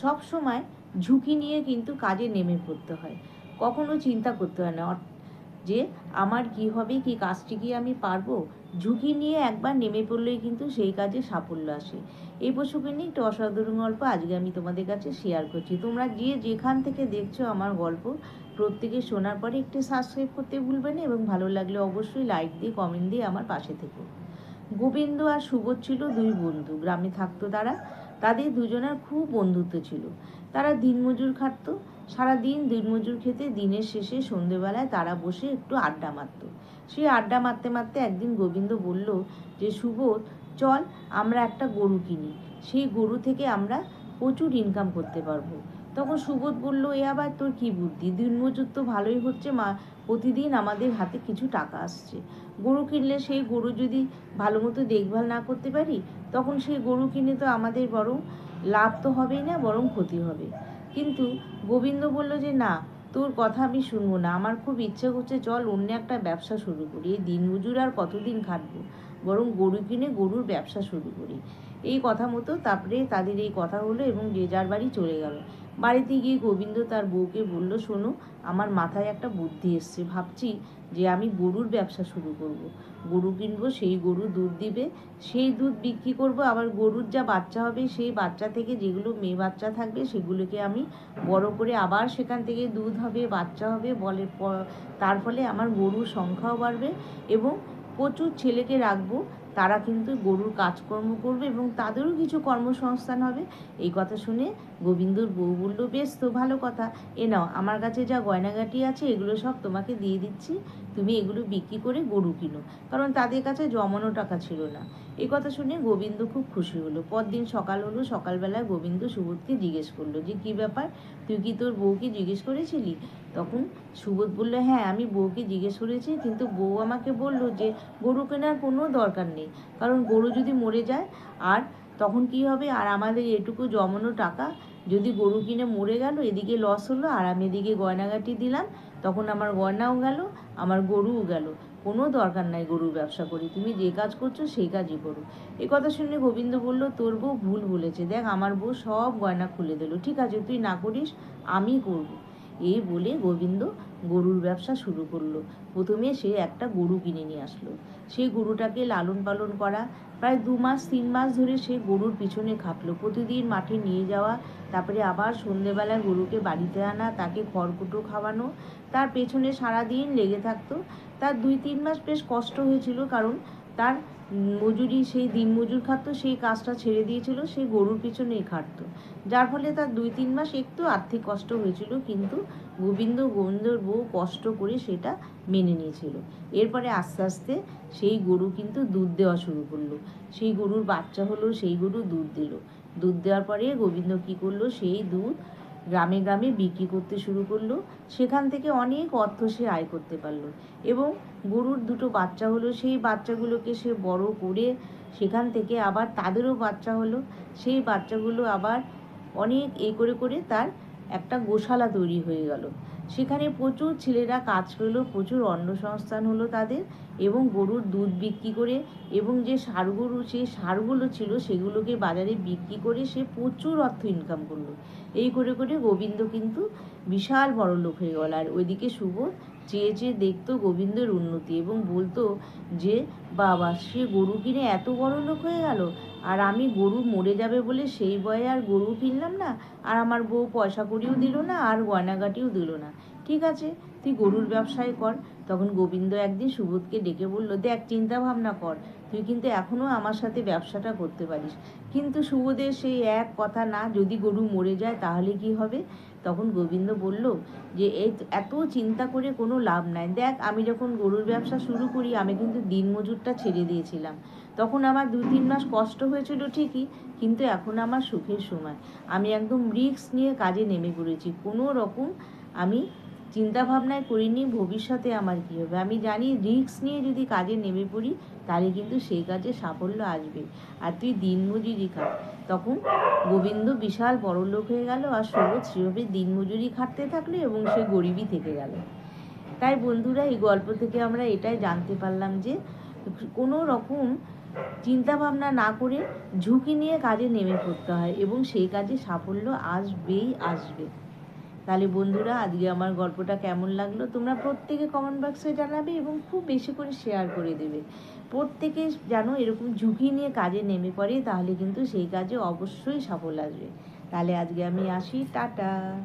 সব সময় ঝুঁকি নিয়ে কিন্তু কাজে নেমে পড়তে হয়। কখনো চিন্তা করতে হয় না। যে আমার কি হবে, কি কাজটি কি আমি পারব? ঝুঁকি নিয়ে একবার নেমে পড়লেই কিন্তু সেই কাজে সাফল্য আসে। এই প্রসঙ্গে নিয়ে একটু অসাধারণ গল্প আজকে আমি তোমাদের কাছে শেয়ার করছি। তোমরা যে যেখান থেকে দেখছ আমার গল্প, প্রত্যেকে শোনার পরে একটু সাবস্ক্রাইব করতে ভুলবে না এবং ভালো লাগলে অবশ্যই লাইক দিয়ে কমেন্ট দিয়ে আমার পাশে থেকো। গোবিন্দ আর সুবোধ ছিল দুই বন্ধু। গ্রামে থাকতো তারা। তাদের দুজনের খুব বন্ধুত্ব ছিল। তারা দিনমজুর খাটতো। সারাদিন দিনমজুর খেতে দিনের শেষে সন্ধেবেলায় তারা বসে একটু আড্ডা মারত। সেই আড্ডা মারতে মারতে একদিন গোবিন্দ বলল যে সুবোধ চল আমরা একটা গরু কিনি। সেই গরু থেকে আমরা প্রচুর ইনকাম করতে পারব। তখন সুবোধ বলল, এ আবার তোর কি বুদ্ধি? দিনমজুর তো ভালোই হচ্ছে, মা। প্রতিদিন আমাদের হাতে কিছু টাকা আসছে। গরু কিনলে সেই গরু যদি ভালো মতো দেখভাল না করতে পারি, তখন সেই গরু কিনে তো আমাদের বরং লাভ তো হবেই না, বরং ক্ষতি হবে। কিন্তু গোবিন্দ বলল যে, না, তোর কথা আমি শুনব না। আমার খুব ইচ্ছে করছে, চল অন্য একটা ব্যবসা শুরু করি। এই দিনমজুর আর কতদিন খাটবো? বরং গরু কিনে গরুর ব্যবসা শুরু করি। এই কথা মতো তারপরে তাদের এই কথা হলো এবং যে যার বাড়ি চলে গেল। বাড়িতে গিয়ে গোবিন্দ তার বউকে বলল, শোনো, আমার মাথায় একটা বুদ্ধি এসছে। ভাবছি যে আমি গরুর ব্যবসা শুরু করব। গরু কিনবো, সেই গরু দুধ দিবে। সেই দুধ বিক্রি করব। আবার গরুর যা বাচ্চা হবে, সেই বাচ্চা থেকে যেগুলো মেয়ে বাচ্চা থাকবে, সেগুলোকে আমি বড় করে আবার সেখান থেকে দুধ হবে, বাচ্চা হবে বলে তার ফলে আমার গরুর সংখ্যাও বাড়বে এবং প্রচুর ছেলেকে রাখব। তারা কিন্তু গরুর কাজকর্ম করবে এবং তাদেরও কিছু কর্মসংস্থান হবে। এই কথা শুনে গোবিন্দর বউ বলল, বেশ তো, ভালো কথা। এ নাও, আমার কাছে যা গয়নাগাটি আছে, এগুলো সব তোমাকে দিয়ে দিচ্ছি। তুমি এগুলো বিক্রি করে গরু কিনো। কারণ তাদের কাছে জমানো টাকা ছিল না। এই কথা শুনে গোবিন্দ খুব খুশি হলো। পরদিন সকাল হলো, সকালবেলায় গোবিন্দ সুবোধকে জিজ্ঞেস করল যে, কি ব্যাপার? তুই কি তোর বউকে জিজ্ঞেস করেছিলি? তখন সুবোধ বলল হ্যাঁ আমি বউকে জিজ্ঞেস করেছি, কিন্তু বউ আমাকে বলল যে, গরু কেনার কোনো দরকার নেই, কারণ গরু যদি মরে যায়, আর তখন কি হবে? আর আমাদের এটুকু জমানো টাকা যদি গরু কিনে মরে গেল, এদিকে লস হলো, আর আমি এদিকে গয়নাগাটি দিলাম, তখন আমার গয়নাও গেল, আমার গরুও গেল। কোনো দরকার নাই গরুর ব্যবসা করি, তুমি যে কাজ করছ সেই কাজই করো। এ কথা শুনে গোবিন্দ বলল, তোর বউ ভুল বলেছে। দেখ, আমার বউ সব গয়না খুলে দিল। ঠিক আছে, তুই না করিস, আমি করব। এই বলে গোবিন্দ গরুর ব্যবসা শুরু করল। প্রথমে সে একটা গরু কিনে নিয়ে আসলো। সেই গরুটাকে লালন পালন করা, প্রায় দু মাস, তিন মাস ধরে সে গরুর পিছনে খাটলো প্রতিদিন মাঠে নিয়ে যাওয়া, তারপরে আবার সন্ধেবেলায় গরুকে বাড়িতে আনা, তাকে খড়কুটো খাওয়ানো, তার পেছনে সারাদিন লেগে থাকতো। তার দুই, তিন মাস বেশ কষ্ট হয়েছিল, কারণ তার মজুরি, সেই দিন মজুর খাটতো সেই কাজটা ছেড়ে দিয়েছিল, সেই গরুর পিছনেই খাটতো। যার ফলে তার দুই তিন মাস একটু আর্থিক কষ্ট হয়েছিল, কিন্তু গোবিন্দ গোবিন্দর বউ কষ্ট করে সেটা মেনে নিয়েছিল। এরপরে আস্তে আস্তে সেই গরু কিন্তু দুধ দেওয়া শুরু করল। সেই গরুর বাচ্চা হলো, সেই গরু দুধ দিল। দুধ দেওয়ার পরে গোবিন্দ কী করল, সেই দুধ গ্রামে গ্রামে বিক্রি করতে শুরু করল। সেখান থেকে অনেক অর্থ সে আয় করতে পারল এবং গরুর দুটো বাচ্চা হলো। সেই বাচ্চাগুলোকে সে বড় করে সেখান থেকে আবার তাদেরও বাচ্চা হলো। সেই বাচ্চাগুলো আবার অনেক এ করে করে তার একটা গোশালা তৈরি হয়ে গেল। সেখানে প্রচুর ছেলেরা কাজ করল, প্রচুর অন্নসংস্থান হলো তাদের এবং গরুর দুধ বিক্রি করে এবং যে ষাঁড় গরু সেই সারগুলো ছিল সেগুলোকে বাজারে বিক্রি করে সে প্রচুর অর্থ ইনকাম করল। এই করে করে গোবিন্দ কিন্তু বিশাল বড় লোক হয়ে গেল। আর ওইদিকে শুভ চেয়ে চেয়ে দেখতো গোবিন্দের উন্নতি এবং বলতো যে বাবা, সে গরু কিনে এত বড় লোক হয়ে গেল। আর আমি গরু মরে যাবে বলে সেই বয়ে আর গরু কিনলাম না, আর আমার বউ পয়সা করিও দিল না, আর গয়নাগাটিও দিল না। ঠিক আছে, তুই গরুর ব্যবসায় কর। তখন গোবিন্দ একদিন সুবোধকে ডেকে বলল, দেখ চিন্তা ভাবনা কর। তুই কিন্তু এখনও আমার সাথে ব্যবসাটা করতে পারিস। কিন্তু সুবোধের সেই এক কথা না, যদি গরু মরে যায় তাহলে কি হবে? তখন গোবিন্দ বলল, যে এই এত চিন্তা করে কোনো লাভ নাই। দেখ, আমি যখন গরুর ব্যবসা শুরু করি, আমি কিন্তু দিনমজুরটা ছেড়ে দিয়েছিলাম। তখন আমার দু তিন মাস কষ্ট হয়েছিল ঠিকই, কিন্তু এখন আমার সুখের সময়। আমি একদম রিস্ক নিয়ে কাজে নেমে পড়েছি। কোনো রকম আমি চিন্তা ভাবনায় করিনি ভবিষ্যতে আমার কী হবে। আমি জানি রিস্ক নিয়ে যদি কাজে নেমে পড়ি, তাহলে কিন্তু সেই কাজে সাফল্য আসবে। আর তুই দিনমজুরি খা তখন গোবিন্দ বিশাল বড় লোক হয়ে গেল আর সবুজ সেভাবে দিনমজুরি খাটতে থাকল এবং সে গরিবই থেকে গেল। তাই বন্ধুরা, এই গল্প থেকে আমরা এটাই জানতে পারলাম যে কোনো রকম চিন্তা ভাবনা না করে ঝুঁকি নিয়ে কাজে নেমে পড়তে হয় এবং সেই কাজে সাফল্য আসবেই আসবে। তাহলে বন্ধুরা, আজকে আমার গল্পটা কেমন লাগল? তোমরা প্রত্যেকে কমেন্ট বক্সে জানাবে এবং খুব বেশি করে শেয়ার করে দেবে। প্রত্যেকে যেন এরকম ঝুঁকি নিয়ে কাজে নেমে পড়ে, তাহলে কিন্তু সেই কাজে অবশ্যই সাফল্য আসবে। তাহলে আজকে আমি আসি, টাটা।